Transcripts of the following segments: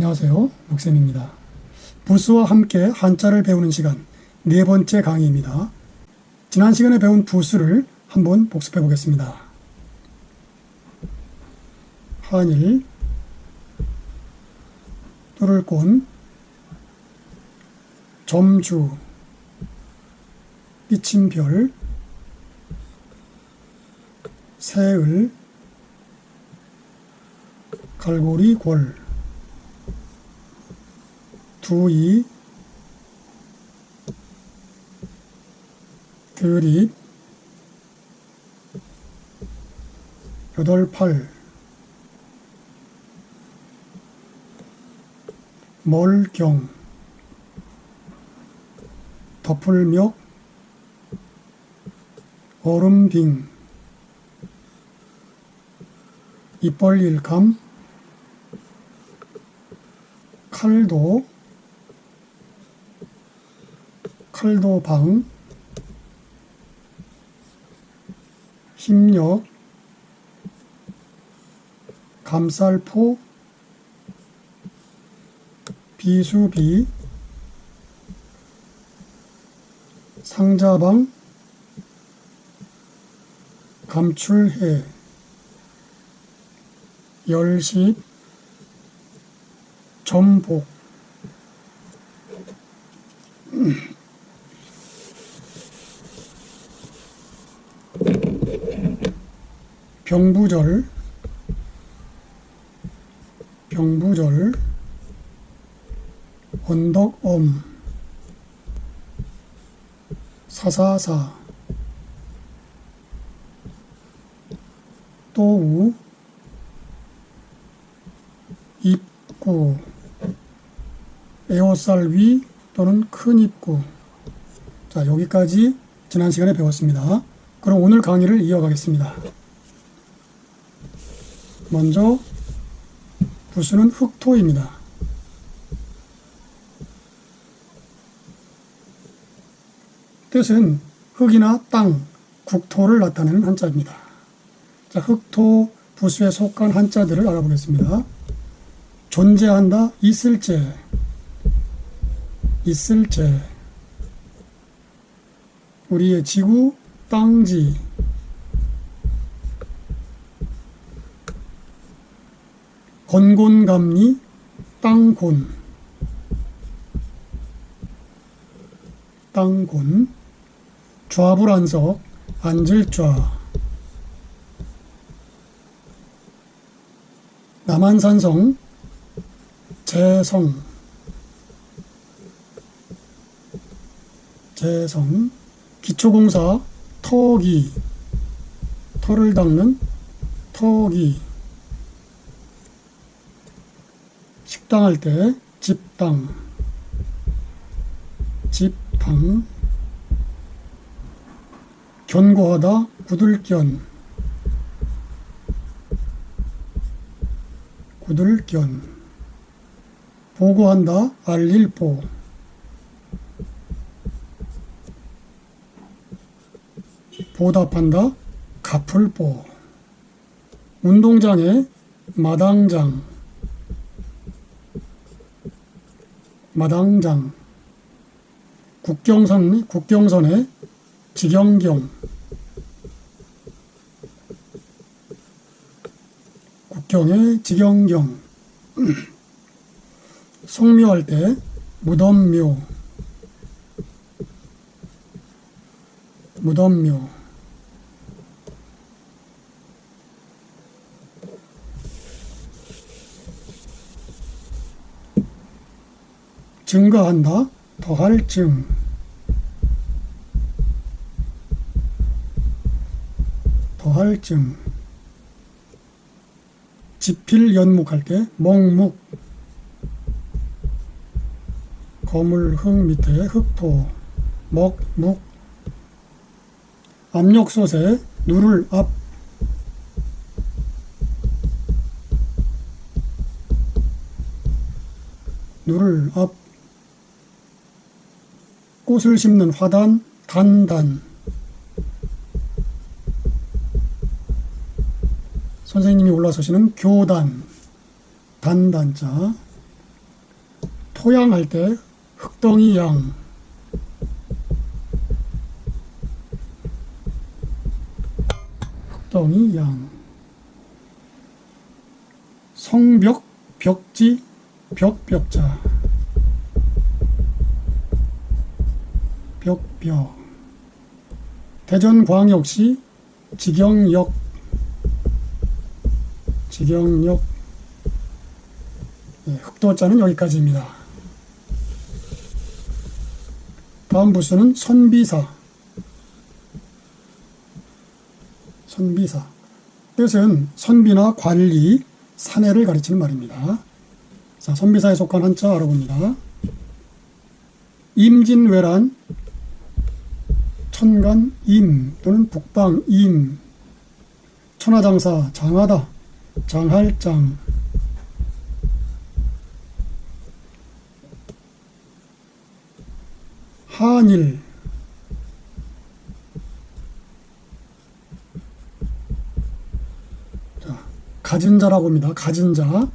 안녕하세요. 목쌤입니다. 부수와 함께 한자를 배우는 시간 네 번째 강의입니다. 지난 시간에 배운 부수를 한번 복습해 보겠습니다. 한일, 뚫을곤, 점주, 비침별, 새을, 갈고리 골, 두이, 드립, 여덟 팔, 멀경, 덮을멱, 얼음빙, 입벌일감, 칼도, 칼도방, 힘력, 감쌀포, 비수비, 상자방, 감출해, 열십, 전복, 병부절, 병부절, 언덕엄, 사사사, 또우, 입구, 에어쌀 위 또는 큰 입구. 자, 여기까지 지난 시간에 배웠습니다. 그럼 오늘 강의를 이어가겠습니다. 먼저 부수는 흑토입니다. 뜻은 흙이나 땅, 국토를 나타내는 한자입니다. 자, 흑토 부수에 속한 한자들을 알아보겠습니다. 존재한다, 있을제, 있을제, 우리의 지구, 땅지, 건곤감리, 땅곤, 땅곤, 좌불안석, 앉을좌, 남한산성, 재성, 재성, 기초공사, 터기, 털을 닦는 터기, 식당할 때 집당, 집당, 견고하다, 구들견, 구들견, 보고한다, 알릴보, 보답한다, 갚을보, 운동장에 마당장, 마당장, 국경선, 국경선에 지경경, 국경에 지경경, 성묘할 때 무덤묘, 무덤묘, 증가한다, 더할 증, 더할 증, 지필 연묵할 때 먹묵, 거물 흙 밑에 흙토, 먹, 묵, 압력솥에 누를 앞, 누를 앞, 꽃을 심는 화단, 단단. 선생님이 올라서시는 교단, 단단자. 토양할 때 흙덩이 양 흙덩이 양 성벽 벽지 벽벽자 벽벽 대전광역시 직영역 직영역 네, 흑도자는 여기까지입니다. 다음 부수는 선비사 선비사 뜻은 선비나 관리, 사내를 가리치는 말입니다. 자, 선비사에 속한 한자 알아봅니다. 임진왜란 천간 임 또는 북방 임 천하장사 장하다 장할장 한일 자, 가진 자라고 합니다. 가진 자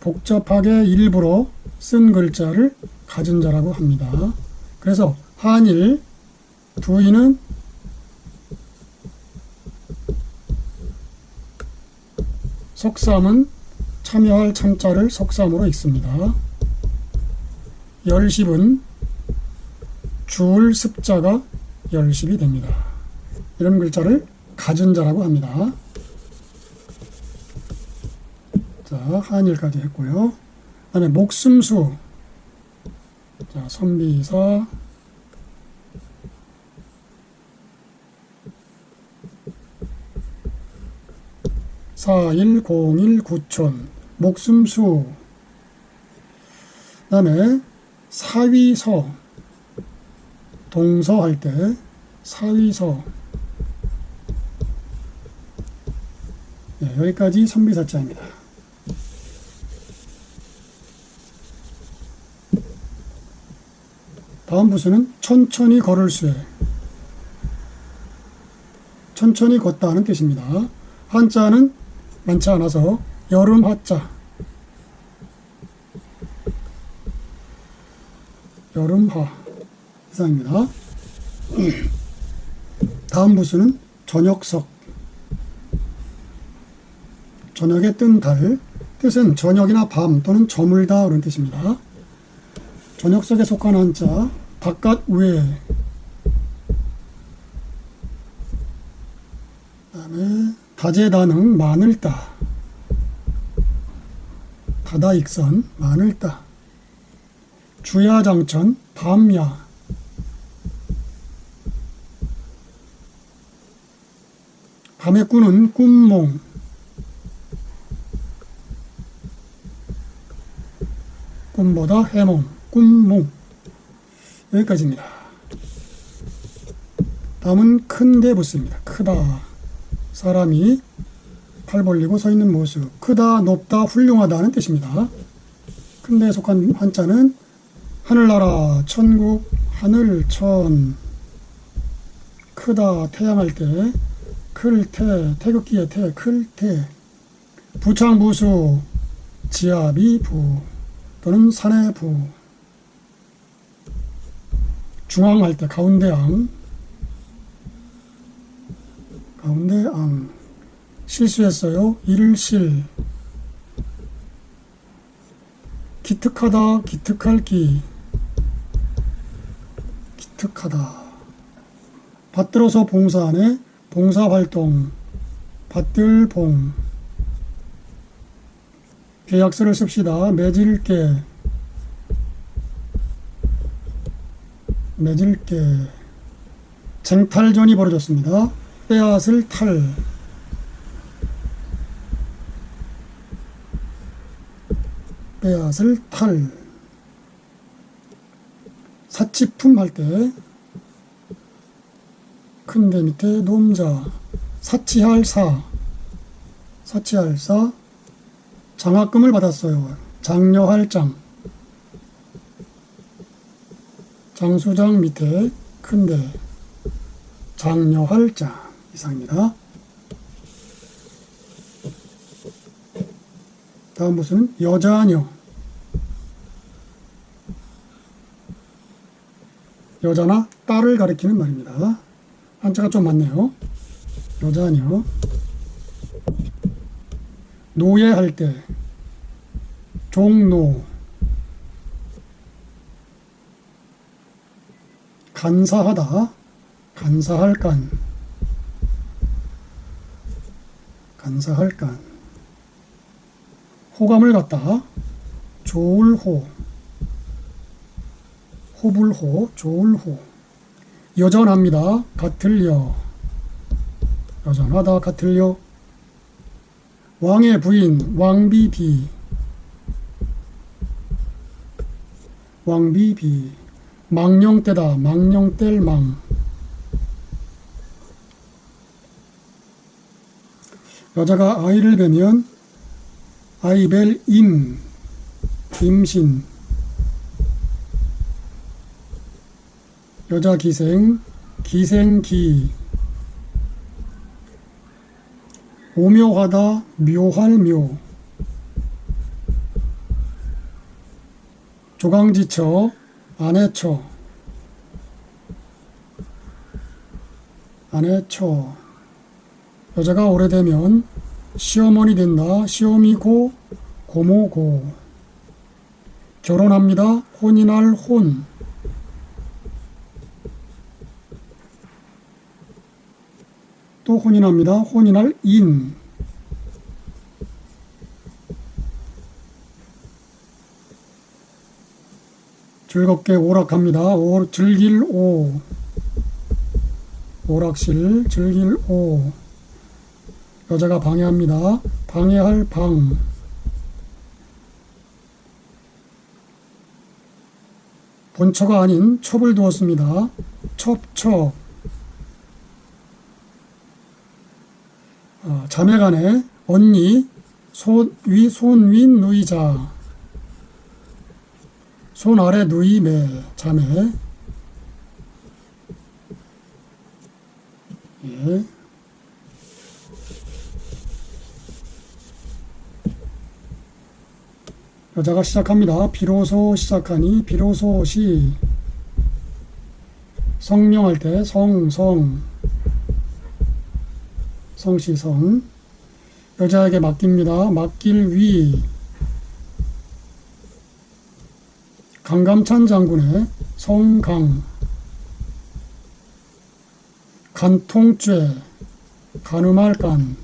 복잡하게 일부러 쓴 글자를 가진 자라고 합니다. 그래서 한일 두이는 속삼은 참여할 참자를 속삼으로 읽습니다. 열십은 줄 습자가 열십이 됩니다. 이런 글자를 가진 자라고 합니다. 자, 한일까지 했고요. 그다음에 목숨수. 자, 선비사 사일공일 구촌 목숨수 그 다음에 사위서 동서 할 때 사위서 네, 여기까지 선비사자입니다. 다음 부수는 천천히 걸을 수에 천천히 걷다는 뜻입니다. 한자는 많지 않아서 여름 하자. 여름하 이상입니다. 다음 부수는 저녁석. 저녁에 뜬 달. 뜻은 저녁이나 밤 또는 저물다 그런 뜻입니다. 저녁석에 속한 한자 바깥 외 다재다능 마늘따 다다익선 마늘따 주야장천 밤야. 밤에 꾸는 꿈몽. 꿈보다 해몽 꿈몽. 여기까지입니다. 다음은 큰데 붙습니다. 크다 사람이 팔 벌리고 서 있는 모습 크다 높다 훌륭하다는 뜻입니다. 큰데에 속한 한자는 하늘나라 천국 하늘 천. 크다 태양할 때 클 태 태극기의 태 클 태. 부창 부수 지압이 부 또는 산의 부. 중앙할 때 가운데앙 가운데앙 실수했어요. 일실. 기특하다 기특할 기. 기특하다. 받들어서 봉사하네 봉사활동. 받들봉. 계약서를 씁시다. 맺을게. 맺을게. 쟁탈전이 벌어졌습니다 빼앗을 탈. 빼앗을 탈. 사치품 할 때 큰데 밑에 놈자. 사치할 사. 사치할 사. 장학금을 받았어요. 장려할 장. 장수장 밑에 큰데 장려할 장 이상입니다. 다음 보수는 여자녀 여자나 딸을 가리키는 말입니다. 한자가 좀 많네요. 여자녀 노예할 때 종노 간사하다 간사할 간 간사할 간. 호감을 갖다, 조울호. 호불호, 조울호. 여전합니다. 같을려. 여전하다. 같을려. 왕의 부인, 왕비비. 왕비비. 망령때다. 망령뗄 망. 여자가 아이를 뵈면 아이벨 임. 임신. 여자 기생, 기생기. 오묘하다, 묘할 묘. 조강지처, 아내처. 아내처. 여자가 오래되면 시어머니 된다, 시어미고, 고모고. 결혼합니다, 혼인할 혼. 또 혼인합니다. 혼인할 인. 즐겁게 오락합니다. 오, 즐길 오. 오락실, 즐길 오. 여자가 방해합니다. 방해할 방. 본처가 아닌 첩을 두었습니다. 첩첩. 어, 자매간에 언니 손 위 손위 누이자 손 아래 누이 매 자매 예. 여자가 시작합니다. 비로소 시작하니 비로소 시. 성명할 때 성 성. 성시 성. 여자에게 맡깁니다. 맡길 위. 강감찬 장군의 성강. 간통죄. 가늠할 간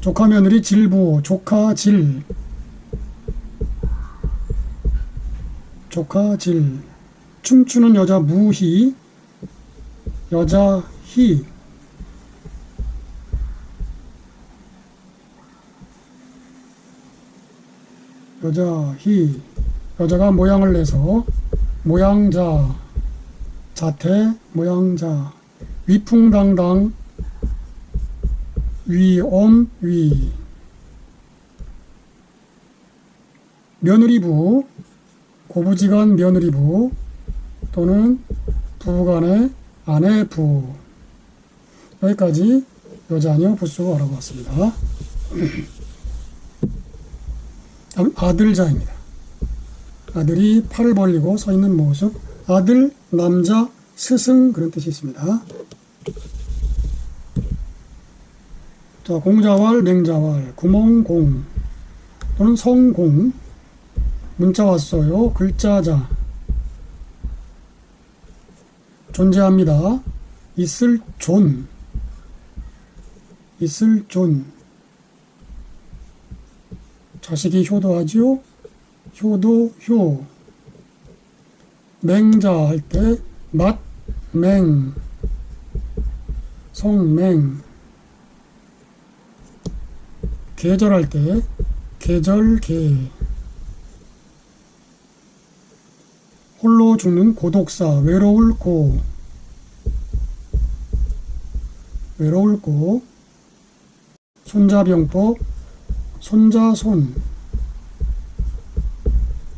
조카 며느리 질부. 조카 질. 조카 질. 춤추는 여자 무희. 여자 희. 여자 희. 여자가 모양을 내서 모양자. 자태 모양자. 위풍당당 위엄 위 며느리부 고부지간 며느리부 또는 부부간의 아내부 여기까지 여자녀 부수 알아봤습니다. 다음 아들자입니다. 아들이 팔을 벌리고 서 있는 모습 아들, 남자, 스승 그런 뜻이 있습니다. 자, 공자왈, 맹자왈, 구멍공 또는 성공 문자 왔어요. 글자자 존재합니다. 있을 존 있을 존 자식이 효도하지요. 효도 효 맹자 할 때 맛 맹 성맹 계절할 때 계절계 홀로 죽는 고독사 외로울 고. 외로울 고. 손자병법 손자손.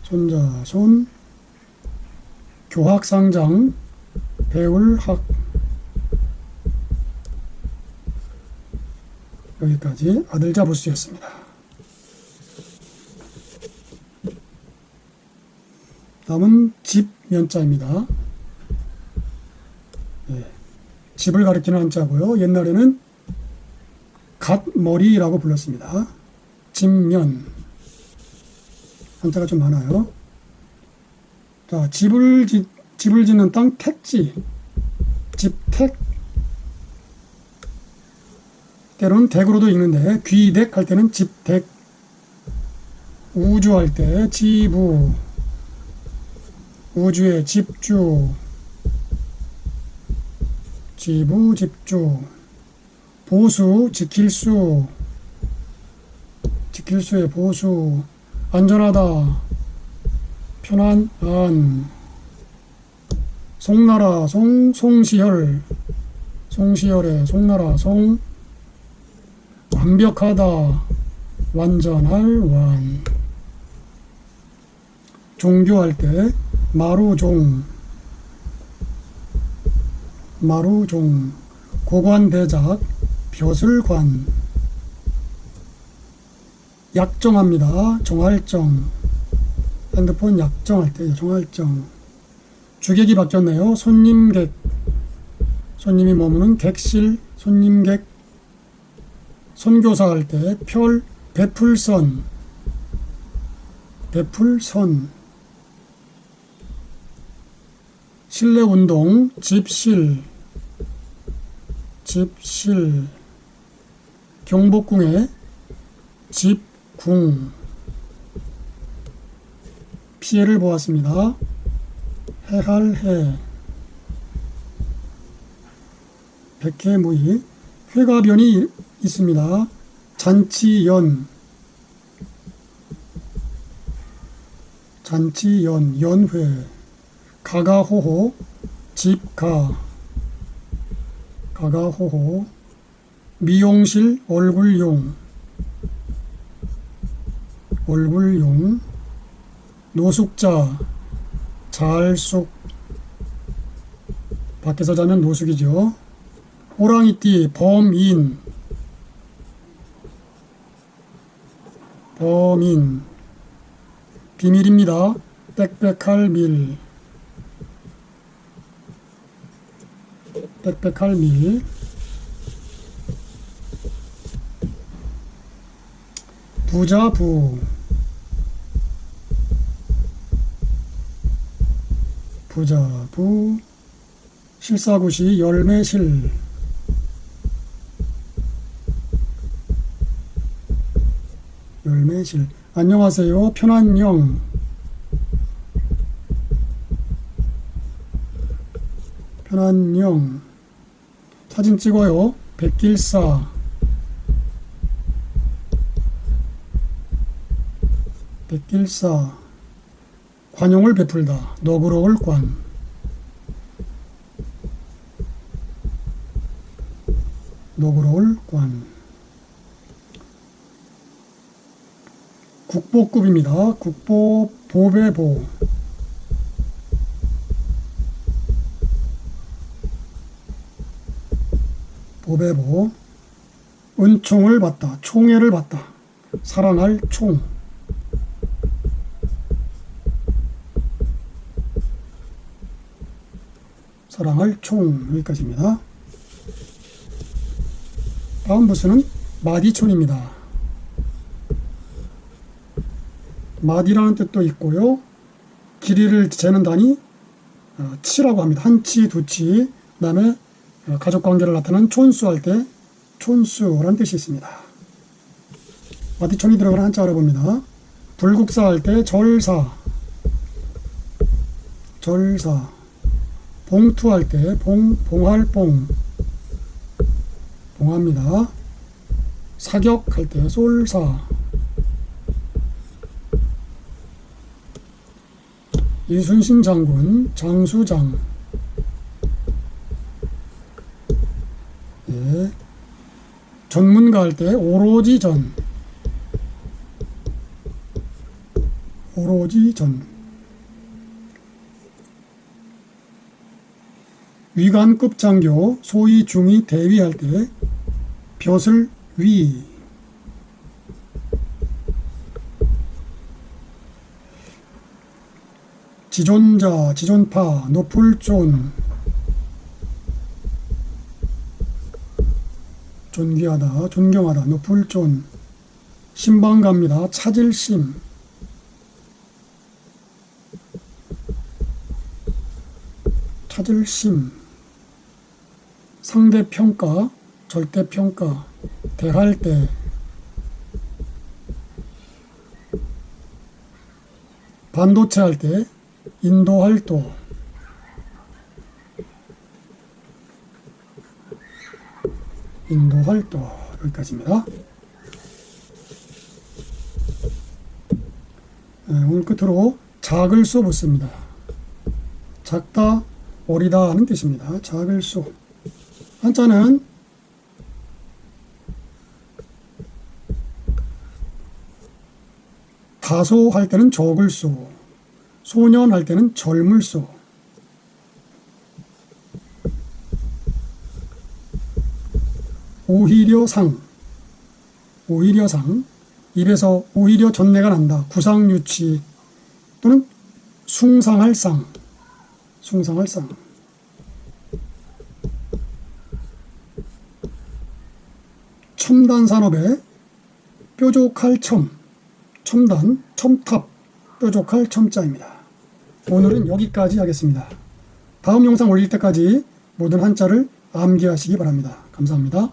손자손. 교학상장 배울학 여기까지 아들 자 부수였습니다. 다음은 집 면자입니다. 예, 집을 가리키는 한자고요. 옛날에는 갓머리라고 불렀습니다. 집면 한자가 좀 많아요. 자, 집을 짓, 집을 짓는 땅 택지, 집택, 때로는 댁으로도 읽는데 귀댁 할 때는 집택, 우주 할 때 지부, 우주의 집주, 지부, 집주, 보수, 지킬 수, 지킬 수의 보수, 안전하다, 편안, 안, 송나라, 송, 송시혈, 송시혈의 송나라, 송, 완벽하다, 완전할, 완. 종교할 때, 마루종, 마루종, 고관대작, 벼슬관, 약정합니다. 종할정, 핸드폰 약정할 때 종할정, 주객이 바뀌었네요. 손님객, 손님이 머무는 객실, 손님객, 선교사 할때 펼, 베풀선, 베풀선, 실내 운동, 집실, 집실, 경복궁에 집궁, 피해를 보았습니다. 해할해, 백해무이, 회가변이 있습니다. 잔치연, 잔치연, 연회, 가가호호, 집가, 가가호호, 미용실, 얼굴용, 얼굴용, 노숙자, 잘숙, 밖에서 자면 노숙이죠. 호랑이띠, 범인, 범인, 비밀입니다. 빽빽할 밀, 빽빽할 밀, 부자 부, 부자 부, 실사구시, 열매실, 열매실. 안녕하세요. 편안영. 편안영. 사진 찍어요. 백길사. 백길사. 관용을 베풀다. 너그러울 관. 너그러울 관. 국보급입니다. 국보 보배보 보배보 은총을 받다. 총애를 받다. 사랑할 총 사랑할 총 여기까지입니다. 다음 부수는 마디촌입니다. 마디라는 뜻도 있고요. 길이를 재는 단위 어, 치라고 합니다. 한 치, 두 치. 그 다음에 어, 가족 관계를 나타내는 촌수 할 때 촌수라는 뜻이 있습니다. 마디촌이 들어가는 한자 알아봅니다. 불국사 할 때 절사, 절사. 봉투 할 때 봉, 봉할 봉, 봉합니다. 사격 할때 쏠사. 이순신 장군, 장수장. 예. 전문가 할 때 오로지 전. 오로지 전. 위관급 장교, 소위 중위 대위 할 때 벼슬 위. 지존자, 지존파, 노풀존, 존귀하다, 존경하다, 노풀존, 신방갑니다, 차질심, 차질심, 상대평가, 절대평가, 대할 때, 반도체 할 때, 인도할 도, 인도할 도, 여기까지입니다. 네, 오늘 끝으로 작을 수 붙습니다. 작다, 어리다 하는 뜻입니다. 작을 수. 한자는 다소 할 때는 적을 수, 소년 할 때는 젊을 수. 오히려 상, 오히려 상, 입에서 오히려 전내가 난다. 구상유치 또는 숭상할 상, 숭상할 상. 첨단 산업에 뾰족할 첨, 첨단, 첨탑, 뾰족할 첨자입니다. 오늘은 여기까지 하겠습니다. 다음 영상 올릴 때까지 모든 한자를 암기하시기 바랍니다. 감사합니다.